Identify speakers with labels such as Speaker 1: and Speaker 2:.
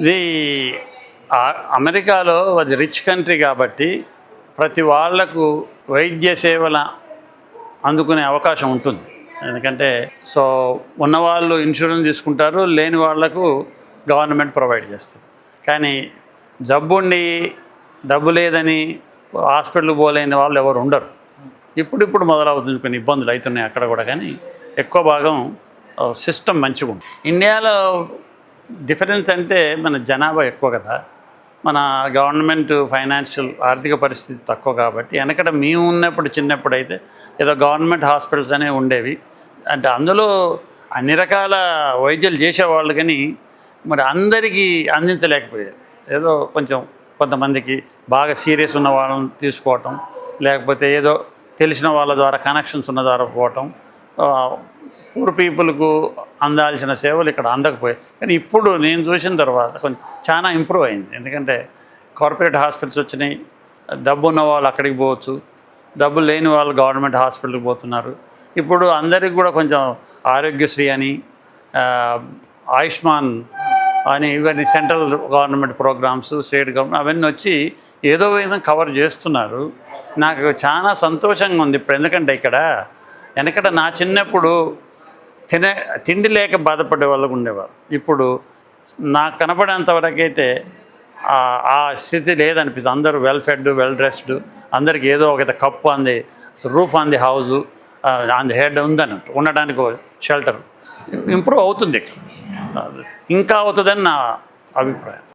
Speaker 1: ఇది అమెరికాలో అది రిచ్ కంట్రీ కాబట్టి ప్రతి వాళ్ళకు వైద్య సేవల అందుకునే అవకాశం ఉంటుంది. ఎందుకంటే సో ఉన్నవాళ్ళు ఇన్సూరెన్స్ తీసుకుంటారు లేని వాళ్ళకు గవర్నమెంట్ ప్రొవైడ్ చేస్తుంది. కానీ జబ్బుండి డబ్బు లేదని హాస్పిటల్కి పోలేని వాళ్ళు ఎవరు ఉండరు. ఇప్పుడిప్పుడు మొదలవుతుంది కొన్ని ఇబ్బందులు అవుతున్నాయి అక్కడ కూడా. కానీ ఎక్కువ భాగం సిస్టమ్ మంచిగా ఉంది ఇండియాలో డిఫరెన్స్ అంటే మన జనాభా ఎక్కువ కదా. మన గవర్నమెంట్ ఫైనాన్షియల్ ఆర్థిక పరిస్థితి తక్కువ కాబట్టి వెనకట మేము ఉన్నప్పుడు చిన్నప్పుడు అయితే ఏదో గవర్నమెంట్ హాస్పిటల్స్ అనేవి ఉండేవి. అంటే అందులో అన్ని రకాల వైద్యాలు చేసేవాళ్ళు కానీ మరి అందరికీ అందించలేకపోయారు ఏదో కొంచెం కొంతమందికి బాగా సీరియస్ ఉన్న వాళ్ళని తీసుకోవటం లేకపోతే ఏదో తెలిసిన వాళ్ళ ద్వారా కనెక్షన్స్ ఉన్న ద్వారా పోవటం పూర్ పీపుల్కు అందాల్సిన సేవలు ఇక్కడ అందకపోయాయి. కానీ ఇప్పుడు నేను చూసిన తర్వాత కొంచెం చాలా ఇంప్రూవ్ అయింది. ఎందుకంటే కార్పొరేట్ హాస్పిటల్స్ వచ్చినాయి. డబ్బు ఉన్న వాళ్ళు అక్కడికి పోవచ్చు. డబ్బు లేని వాళ్ళు గవర్నమెంట్ హాస్పిటల్కి పోతున్నారు. ఇప్పుడు అందరికి కూడా కొంచెం ఆరోగ్యశ్రీ అని ఆయుష్మాన్ అని ఇవన్నీ central government programs state government అవన్నీ వచ్చి ఏదో విధంగా కవర్ చేస్తున్నారు. నాకు చాలా సంతోషంగా ఉంది ఇప్పుడు. ఎందుకంటే ఇక్కడ వెనకట నా చిన్నప్పుడు తినే తిండి లేక బాధపడే వాళ్ళకు ఉండేవారు. ఇప్పుడు నాకు కనపడేంత ఆ- స్థితి లేదనిపిస్తుంది. అందరూ వెల్ ఫెడ్ వెల్ డ్రెస్డ్ అందరికి ఏదో ఒక కప్పు అంది roof on the house on the head ఉందని ఉండడానికి షెల్టర్ ఇంప్రూవ్ అవుతుంది ఇంకా అవుతుందని నా అభిప్రాయం.